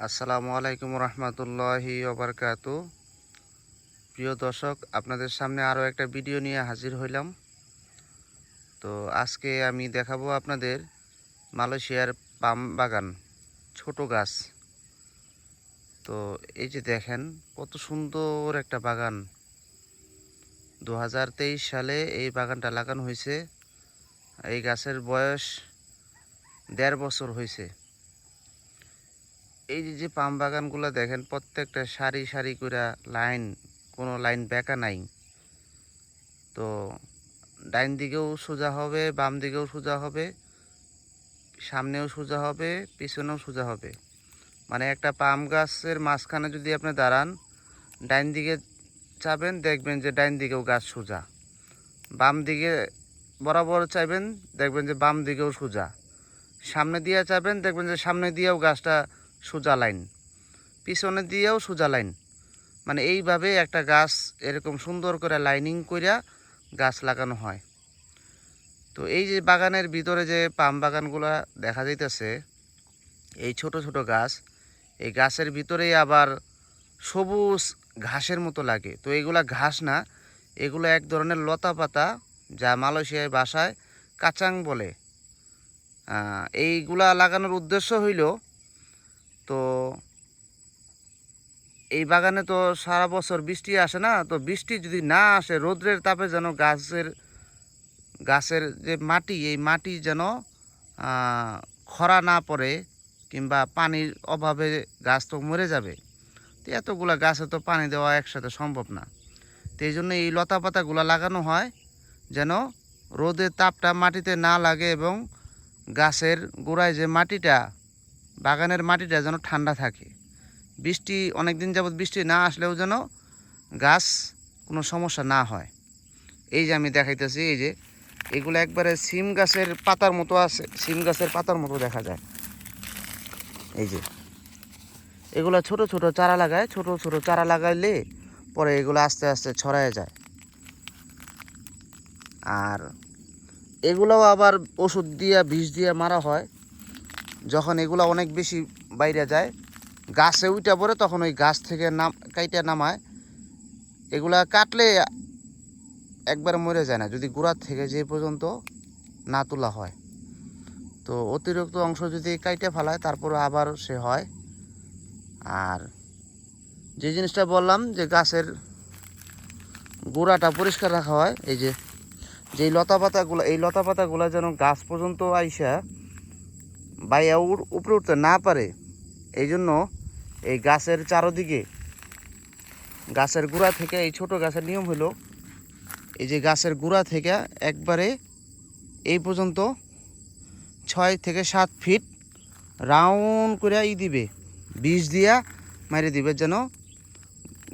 আসসালামু আলাইকুম রহমতুল্লাহি ওবরকাত। প্রিয় দর্শক, আপনাদের সামনে আরও একটা ভিডিও নিয়ে হাজির হইলাম। তো আজকে আমি দেখাবো আপনাদের মালয়েশিয়ার পাম বাগান, ছোট গাছ। তো এই যে দেখেন, কত সুন্দর একটা বাগান। দু হাজার তেইশ সালে এই বাগানটা লাগানো হয়েছে। এই গাছের বয়স দেড় বছর হয়েছে। এই যে যে পাম বাগানগুলো দেখেন, প্রত্যেকটা সারি সারি করে লাইন, কোনো লাইন বেঁকা নাই। তো ডাইন দিকেও সোজা হবে, বাম দিকেও সোজা হবে, সামনেও সোজা হবে, পিছনেও সোজা হবে। মানে একটা পাম গাছের মাঝখানে যদি আপনি দাঁড়ান, ডাইন দিকে চাবেন, দেখবেন যে ডাইন দিকেও গাছ সোজা। বাম দিকে বরাবর চাইবেন, দেখবেন যে বাম দিকেও সোজা। সামনে দিয়ে চাবেন, দেখবেন যে সামনে দিয়েও গাছটা সোজা লাইন। পিছনে দিয়েও সোজা লাইন। মানে এইভাবে একটা গাছ এরকম সুন্দর করে লাইনিং কইরা গাছ লাগানো হয়। তো এই যে বাগানের ভিতরে যে পাম বাগানগুলো দেখা যাইতেছে, এই ছোট ছোট গাছ, এই গাছের ভিতরেই আবার সবুজ ঘাসের মতো লাগে। তো এইগুলা ঘাস না, এগুলো এক ধরনের লতা পাতা, যা মালয়েশিয়ায় বাসায় কাচাং বলে। এইগুলা লাগানোর উদ্দেশ্য হইল তো এই বাগানে তো সারা বছর বৃষ্টি আসে না, তো বৃষ্টি যদি না আসে, রৌদ্রের তাপে যেন গাছের গাছের যে মাটি, এই মাটি যেন খরা না পড়ে কিংবা পানির অভাবে গাছ তো মরে যাবে। তো এতগুলা গাছে তো পানি দেওয়া একসাথে সম্ভব না। তো এই জন্য এই লতা পাতাগুলো লাগানো হয় যেন রোদের তাপটা মাটিতে না লাগে এবং গাছের গোড়ায় যে মাটিটা বাগানের মাটিটা যেন ঠান্ডা থাকে। বৃষ্টি অনেক দিন যাবৎ বৃষ্টি না আসলেও যেন গাছ কোনো সমস্যা না হয়। এই যে আমি দেখাইতেছি, এই যে এগুলো একবারে সিম গাছের পাতার মতো আছে, সিম গাছের পাতার মতো দেখা যায়। এই যে এগুলো ছোট ছোট চারা লাগায়, ছোট ছোট চারা লাগাইলে পরে এগুলো আস্তে আস্তে ছড়ায় যায়। আর এগুলোও আবার ওষুধ দিয়ে, বিষ দিয়ে মারা হয়। যখন এগুলো অনেক বেশি বাইরে যায়, গাছে উইটা পড়ে তখন ওই গাছ থেকে নাম, কাইটা নামায়। এগুলা কাটলে একবার মরে যায় না, যদি গোড়ার থেকে যে পর্যন্ত না তোলা হয়। তো অতিরিক্ত অংশ যদি কাইটে ফেলায়, তারপরে আবার সে হয়। আর যে জিনিসটা বললাম যে গাছের গোড়াটা পরিষ্কার রাখা হয়, এই যে, যেই লতা পাতাগুলো এই লতা পাতাগুলো যেন গাছ পর্যন্ত আইসা উড়- উপরে উঠতে না পারে। এই জন্য এই গাছের চারোদিকে, গাছের গোড়া থেকে, এই ছোট গাছের নিয়ম হলো, এই যে গাছের গোড়া থেকে একবারে এই পর্যন্ত ছয় থেকে সাত ফিট রাউন্ড করে ই দিবে, বিষ দিয়া মারি দিবে যেন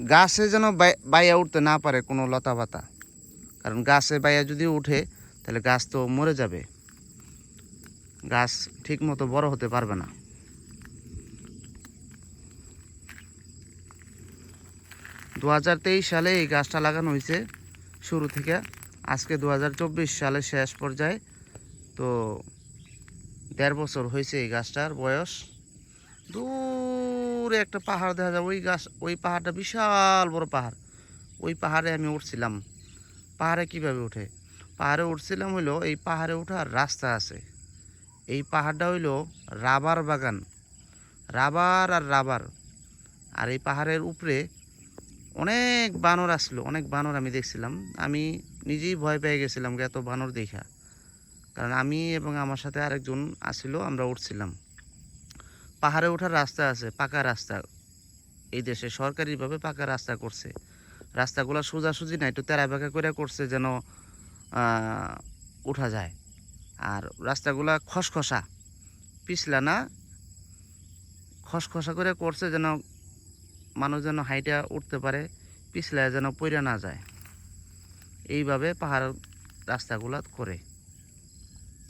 গাছে যেন বাই- বাইয়া উঠতে না পারে কোনো লতা পাতা। কারণ গাছে বাইয়া যদি উঠে, তাহলে গাছ তো মরে যাবে। গাছ ঠিক মতো বড় হতে পারবে না। দু হাজার তেইশ সালে এই গাছটা লাগানো হয়েছে শুরু থেকে। আজকে দুহাজার চব্বিশ সালে শেষ পর্যায়ে। তো দেড় বছর হয়েছে এই গাছটার বয়স। দূরে একটা পাহাড় দেখা যায় ওই গাছ, ওই পাহাড়টা বিশাল বড় পাহাড়। ওই পাহাড়ে আমি উঠছিলাম। পাহাড়ে কীভাবে উঠে? পাহাড়ে উঠছিলাম হইল এই পাহাড়ে ওঠার রাস্তা আছে। এই পাহাড়টা হইল রাবার বাগান। রাবার আর রাবার। আর এই পাহাড়ের উপরে অনেক বানর আসলো, অনেক বানর আমি দেখছিলাম। আমি নিজেই ভয় পেয়ে গেছিলাম এত বানর দেখা। কারণ আমি এবং আমার সাথে আরেকজন আসছিল আমরা উঠছিলাম। পাহাড়ে ওঠার রাস্তা আছে, পাকা রাস্তা। এই দেশে সরকারিভাবে পাকা রাস্তা করছে। রাস্তাগুলো সোজাসুজি না, একটু তেরা বেঁকা করে করছে যেন ওঠা যায়। আর রাস্তাগুলা খসখসা। পিছলা না, খসখসা করে করছে যেন মানুষ যেন হাইটা উঠতে পারে, পিছলায় যেন পইরা না যায়। এইভাবে পাহাড় রাস্তাগুলা করে।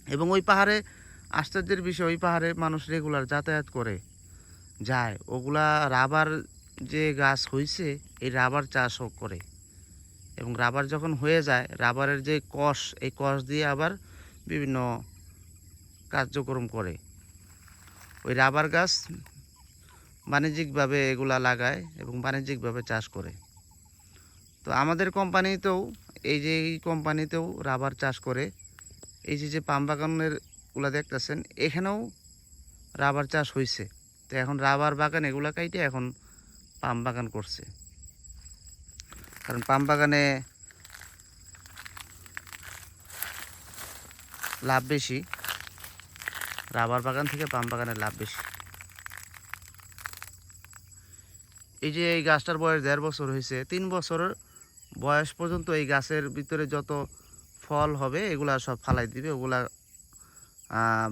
এবং ওই পাহাড়ে, আশ্চর্যের বিষয়, ওই পাহাড়ে মানুষ রেগুলার যাতায়াত করে। যায়, ওগুলা রাবার যে গাছ হয়েছে এই রাবার চাষও করে। এবং রাবার যখন হয়ে যায়, রাবারের যে কষ, এই কষ দিয়ে আবার বিভিন্ন কার্যক্রম করে। ওই রাবার গাছ বাণিজ্যিকভাবে এগুলা লাগায় এবং বাণিজ্যিকভাবে চাষ করে। তো আমাদের কোম্পানিতেও, এই যে এই কোম্পানিতেও রাবার চাষ করে, এই যে যে পাম বাগানেরগুলা দেখতেছেন, এখানেও রাবার চাষ হয়েছে তো এখন রাবার বাগান এগুলা কাইটে এখন পাম বাগান করছে। কারণ পাম বাগানে লাভ বেশি। রাবার বাগান থেকে পাম বাগানের লাভ বেশি। এই যে এই গাছটার বয়স দেড় বছর হয়েছে, তিন বছর বয়স পর্যন্ত এই গাছের ভিতরে যত ফল হবে, এগুলা সব ফালাই দিবে। ওগুলা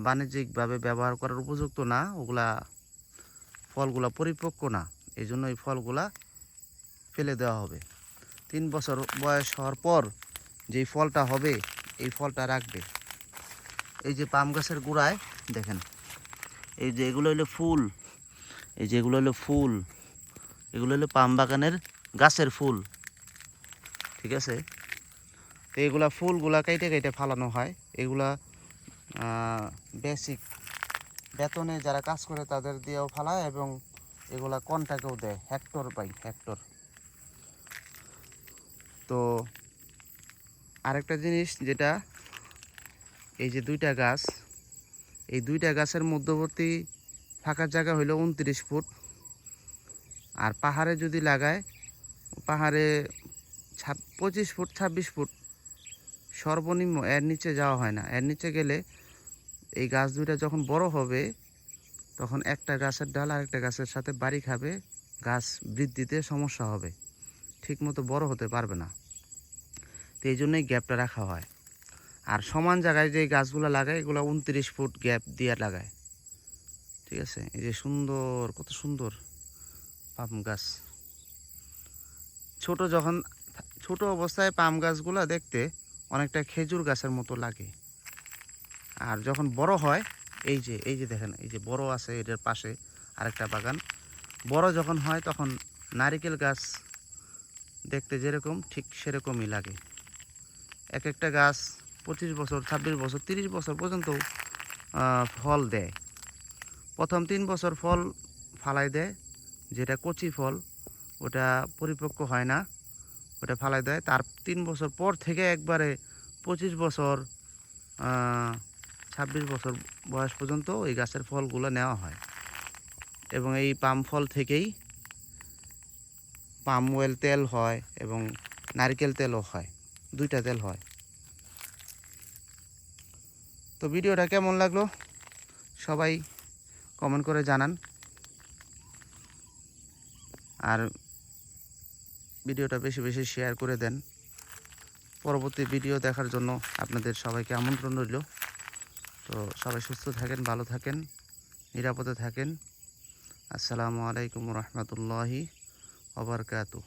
বাণিজ্যিকভাবে ব্যবহার করার উপযুক্ত না, ওগুলা ফলগুলা পরিপক্ক না। এই জন্য এই ফলগুলা ফেলে দেওয়া হবে। তিন বছর বয়স হওয়ার পর যেই ফলটা হবে, এই ফলটা রাখবে। এই যে পাম গাছের গোড়ায়, দেখেন, এই যে এগুলো হলো ফুল, এই যে এগুলো হলো ফুল, এগুলো হলো পাম বাগানের গাছের ফুল, ঠিক আছে? তো এগুলা ফুলগুলা কেটে কেটে ফালানো হয়। এগুলা বেসিক বেতনে যারা কাজ করে তাদের দিয়েও ফালায় এবং এগুলা কন্টাকেও দেয় হেক্টর বাই হেক্টর তো আরেকটা জিনিস যেটা এই যে দুইটা গাছ, এই দুইটা গাছের মধ্যবর্তী ফাঁকা জায়গা হইল উনত্রিশ ফুট। আর পাহাড়ে যদি লাগায়, পাহাড়ে ছাব পঁচিশ ফুট, ছাব্বিশ ফুট সর্বনিম্ন এর নিচে যাওয়া হয় না। এর নিচে গেলে এই গাছ দুইটা যখন বড় হবে, তখন একটা গাছের ডাল আর একটা গাছের সাথে বাড়ি খাবে, গাছ বৃদ্ধিতে সমস্যা হবে। ঠিকমতো বড় হতে পারবে না। তো এই জন্যই গ্যাপটা রাখা হয়। আর সমান জায়গায় যে গাছগুলো লাগায়, এগুলো উনত্রিশ ফুট গ্যাপ দিয়ে লাগায়। ঠিক আছে? এই যে সুন্দর, কত সুন্দর পাম গাছ। ছোট যখন, ছোট অবস্থায় পাম গাছগুলো দেখতে অনেকটা খেজুর গাছের মতো লাগে। আর যখন বড় হয়, এই যে এই যে দেখেন, এই যে বড় আছে এটার পাশে আরেকটা বাগান। বড় যখন হয়, তখন নারিকেল গাছ দেখতে যেরকম, ঠিক সেরকমই লাগে। এক একটা গাছ পঁচিশ বছর, ছাব্বিশ বছর, তিরিশ বছর পর্যন্ত ফল দেয়। প্রথম তিন বছর ফল ফালাই দেয়, যেটা কচি ফল, ওটা পরিপক্ক হয় না, ওটা ফালাই দেয়। তার তিন বছর পর থেকে একবারে পঁচিশ বছর ছাব্বিশ বছর বয়স পর্যন্ত এই গাছের ফলগুলো নেওয়া হয়। এবং এই পাম ফল থেকেই পাম ওয়েল তেল হয় এবং নারকেল তেলও হয়, দুইটা তেল হয়। তো ভিডিওটা কেমন লাগল সবাই কমেন্ট করে জানান। আর ভিডিওটা বেশি বেশি শেয়ার করে দেন। পরবর্তী ভিডিও দেখার জন্য আপনাদের সবাইকে আমন্ত্রণ রইল। তো সবাই সুস্থ থাকেন, ভালো থাকেন, নিরাপদে থাকেন। আসসালামু আলাইকুম রহমতুল্লাহি ওবরকাতু